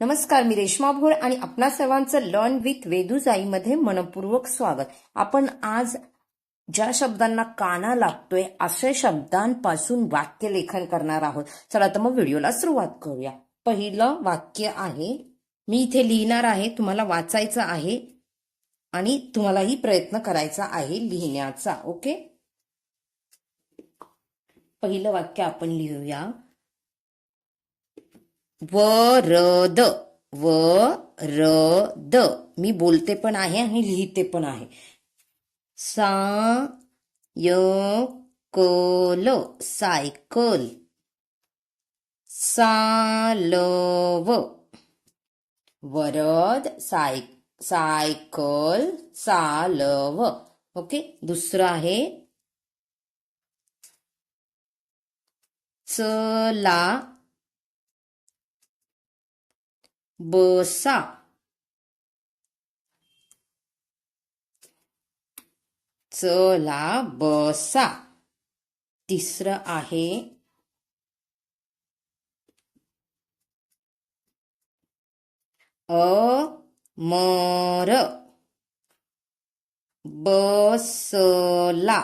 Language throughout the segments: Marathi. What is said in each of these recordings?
नमस्कार मी रेश्मा भोळ आणि आपणा सर्वांचं लर्न विथ वेदूजाईमध्ये मनपूर्वक स्वागत. आपण आज ज्या शब्दांना काना लागतोय अशा शब्दांपासून वाक्य लेखन करणार आहोत. चला तर मग व्हिडिओला सुरुवात करूया. पहिलं वाक्य आहे मी इथे लिहिणार आहे तुम्हाला वाचायचं आहे आणि तुम्हालाही प्रयत्न करायचा आहे लिहिण्याचा ओके? पहिलं वाक्य आपण लिहूया. वरद द मी बोलते पण आहे आणि लिहिते पण आहे. सा य कल सायकल. सालव. वरद साय सायकल सालव. ओके दुसरं आहे. चला. बसा चला बसा तिसरं आहे अमर बसला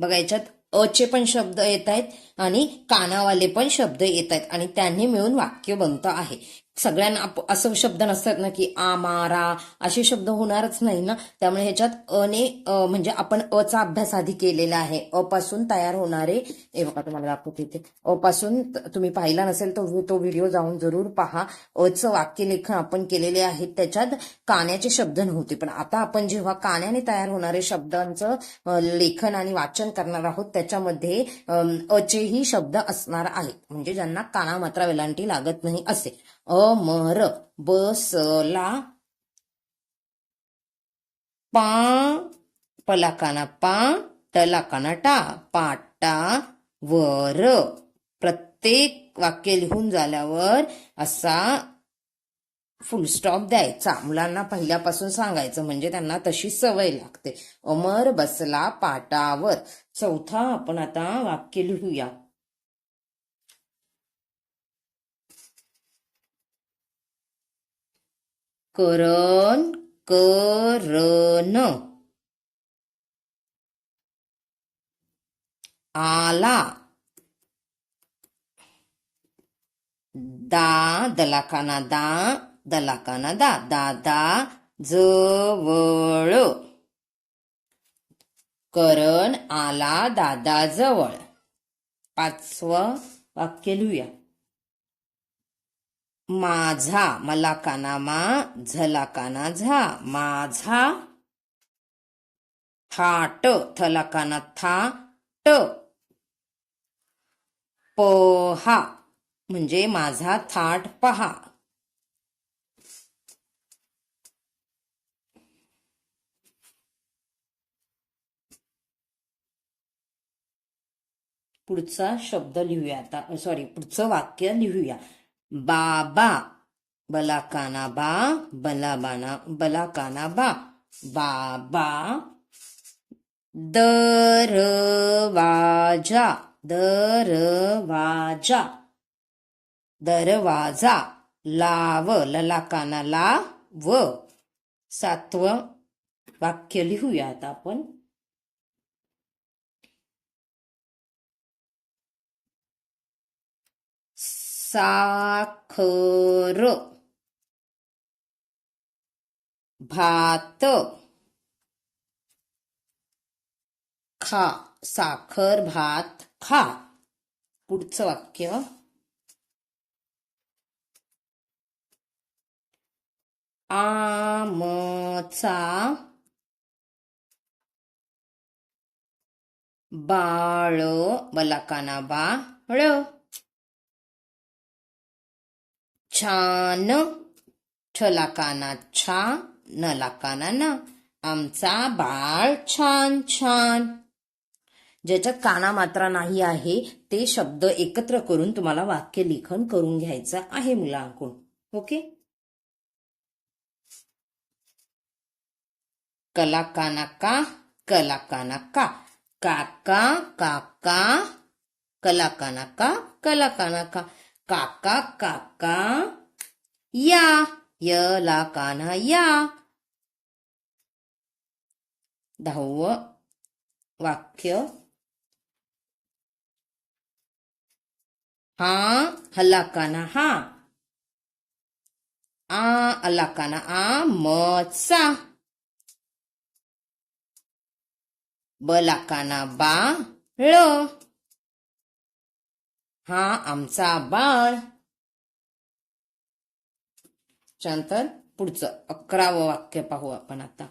बघा याच्यात अचे पण शब्द येत आहेत आणि कानावाले पण शब्द येत आहेत आणि त्यांनी मिळून वाक्य बनतं आहे. सगळ्यांना असं शब्द नसतात ना की आमारा असे शब्द होणारच नाही ना. त्यामुळे ह्याच्यात अने म्हणजे आपण अचा अभ्यास आधी केलेला आहे. अ पासून तयार होणारे हे बघा तुम्हाला दाखवते इथे. अपासून तुम्ही पाहिला नसेल तर तो व्हिडिओ जाऊन जरूर पहा. अचं वाक्यलेखन आपण केलेले आहेत त्याच्यात कान्याचे शब्द नव्हते. पण आता आपण जेव्हा कान्याने तयार होणारे शब्दांचं लेखन आणि वाचन करणार आहोत त्याच्यामध्ये अचेही शब्द असणार आहेत. म्हणजे ज्यांना काना मात्रा वेलांटी लागत नाही असे. अमर बसला. पा पलाकाना पा टलाकाना टा पाटा वर. प्रत्येक वाक्य लिहून झाल्यावर असा फुल स्टॉप द्यायचा. मुलांना पहिल्यापासून सांगायचं म्हणजे त्यांना तशी सवय लागते. अमर बसला पाटावर. चौथा आपण आता वाक्य लिहूया. करण करण. आला. दा दलाकाना दा दलाकाना दा दादा जवळ. करण आला दादा जवळ पाचवं वाक्य लिहूया. माझा मला काना मा झला काना झा माझा थाट थला काना था ट. पहा म्हणजे माझा थाट पहा. पुढचा शब्द लिहूया आता सॉरी पुढचं वाक्य लिहूया. बाबा बलाकाना बा बला बलाबाना बलाकाना बा बाबा दरवाजा दरवाजा दरवाजा लाव ललाकाना ला व सातवं वाक्य लिहूया आता आपण. साखर भात खा साखर भात खा. पुढचं वाक्य. आमचा बाळ बलाकाना बाळ. छान. छलाकाना छा नलाकाना ना. आमचा बाळ छान छान. ज्याच्यात काना मात्रा नाही आहे ते शब्द एकत्र करून तुम्हाला वाक्य लेखन करून घ्यायचं आहे मुलांकडून. ओके? कला काना का? कला काना का? काका काका. कला काना का? कला काना का? काका काका. या य ला कान्हा या. दहावं वाक्य. हा हल्ला काना हा. आ अल्ला काना आ मचा. बला काना बा ल हा आमचा बाळ. त्यानंतर पुढचं अकरावं वाक्य पाहू आपण आता.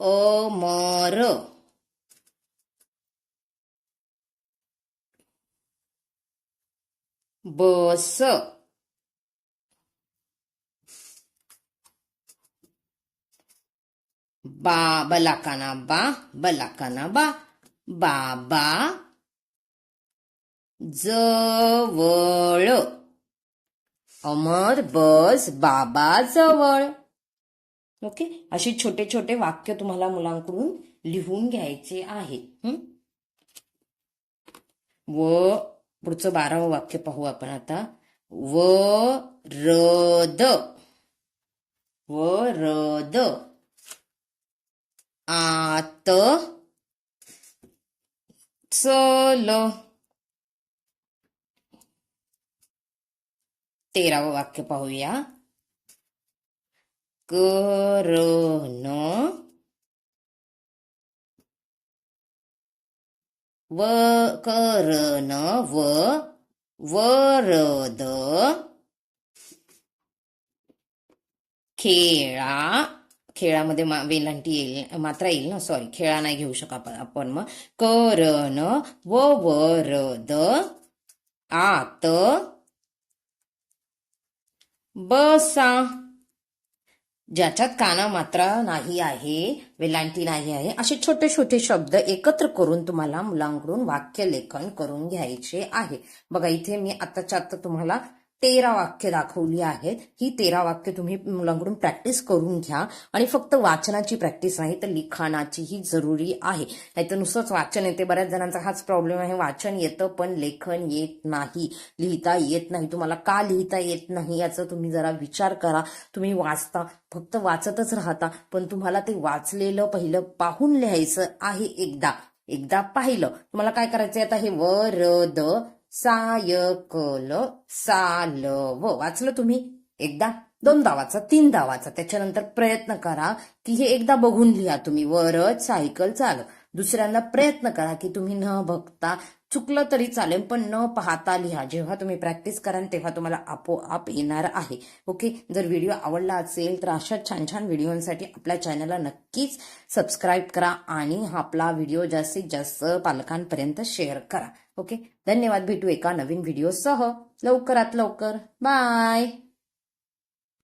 अमर. बस. बा बलाकाना बा बलाकाना बा बाबा जवळ अमर बस बाबा जवळ ओके अशी छोटे छोटे वाक्य तुम्हाला मुलांकडून लिहून घ्यायचे आहे व पुढचं बारावं वाक्य पाहू आपण आता. व रद व रद आत चल तेरावं वाक्य पाहूया. करण व करण व वरद खेळा. खेळामध्ये मा- वेलांटी येईल मात्रा येईल ना? सॉरी खेळा नाही घेऊ शकत आपण आपण मग. करण व वरद आत बसा. ज्याच्यात काना मात्रा नाही आहे वेलांटी नाही आहे असे छोटे छोटे शब्द एकत्र करून तुम्हाला मुलांकडून वाक्य लेखन करून घ्यायचे आहे. बघा इथे मी आताच्या आता तुम्हाला तेरा वाक्य दाखवली आहेत. ही तेरा वाक्य तुम्ही मुलांकडून प्रॅक्टिस करून घ्या. आणि फक्त वाचनाची प्रॅक्टिस नाही तर लिखाणाचीही जरुरी आहे. नाही तर नुसतंच वाचन येते. बऱ्याच जणांचा हाच प्रॉब्लेम आहे. वाचन येतं पण लेखन येत नाही. लिहिता येत नाही. तुम्हाला का लिहिता येत नाही याचा तुम्ही जरा विचार करा. तुम्ही वाचता फक्त वाचतच राहता पण तुम्हाला ते वाचलेलं पहिलं पाहून लिहायचं आहे एकदा. एकदा पाहिलं. तुम्हाला काय करायचंय? आता हे व र द सायकल सालव. वाचलं तुम्ही? एकदा दोनदा वाचा तीनदा वाचा. त्याच्यानंतर प्रयत्न करा की हे एकदा बघून लिहा तुम्ही. वरच सायकल चालव. दुसऱ्यांदा प्रयत्न करा की तुम्ही न बघता चुकलं तरी चालेल पण न पाहता लिहा. जेव्हा तुम्ही प्रॅक्टिस कराल तेव्हा तुम्हाला आपोआप येणार आहे. ओके जर व्हिडिओ आवडला असेल तर अशा छान छान व्हिडिओसाठी आपल्या चॅनलला नक्कीच सबस्क्राईब करा आणि आपला व्हिडिओ जास्तीत जास्त पालकांपर्यंत शेअर करा. ओके धन्यवाद. भेटू एका नवीन व्हिडिओसह लवकरात लवकर. बाय